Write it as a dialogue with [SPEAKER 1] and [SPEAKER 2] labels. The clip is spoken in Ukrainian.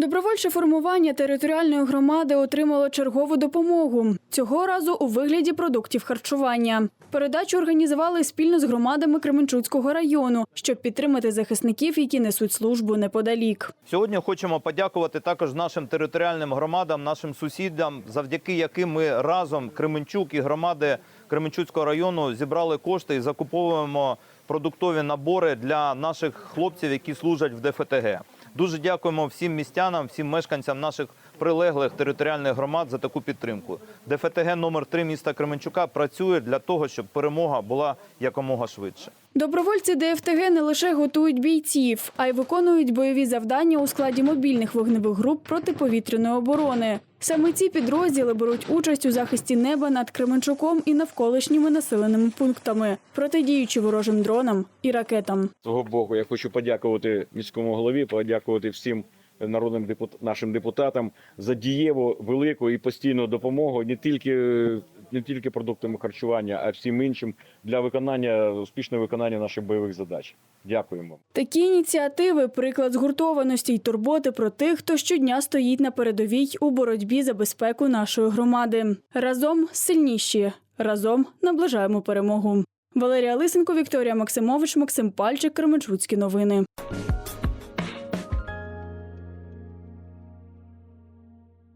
[SPEAKER 1] Добровольче формування територіальної громади отримало чергову допомогу цього разу у вигляді продуктів харчування. Передачу організували спільно з громадами Кременчуцького району, щоб підтримати захисників, які несуть службу неподалік.
[SPEAKER 2] Сьогодні хочемо подякувати також нашим територіальним громадам, нашим сусідам, завдяки яким ми разом Кременчук і громади Кременчуцького району зібрали кошти і закуповуємо продуктові набори для наших хлопців, які служать в ДФТГ. Дуже дякуємо всім містянам, всім мешканцям наших прилеглих територіальних громад за таку підтримку. ДФТГ номер 3 міста Кременчука працює для того, щоб перемога була якомога швидше.
[SPEAKER 1] Добровольці ДФТГ не лише готують бійців, а й виконують бойові завдання у складі мобільних вогневих груп протиповітряної оборони. Саме ці підрозділи беруть участь у захисті неба над Кременчуком і навколишніми населеними пунктами, протидіючи ворожим дронам і ракетам.
[SPEAKER 3] З свого боку, я хочу подякувати міському голові, подякувати всім народним депутат, нашим депутатам за дієву, велику і постійну допомогу не тільки не тільки продуктами харчування, а всім іншим для виконання успішного виконання наших бойових задач. Дякуємо.
[SPEAKER 1] Такі ініціативи приклад згуртованості й турботи про тих, хто щодня стоїть на передовій у боротьбі за безпеку нашої громади. Разом сильніші, разом наближаємо перемогу. Валерія Лисенко, Вікторія Максимович, Максим Пальчик, Кременчуцькі новини.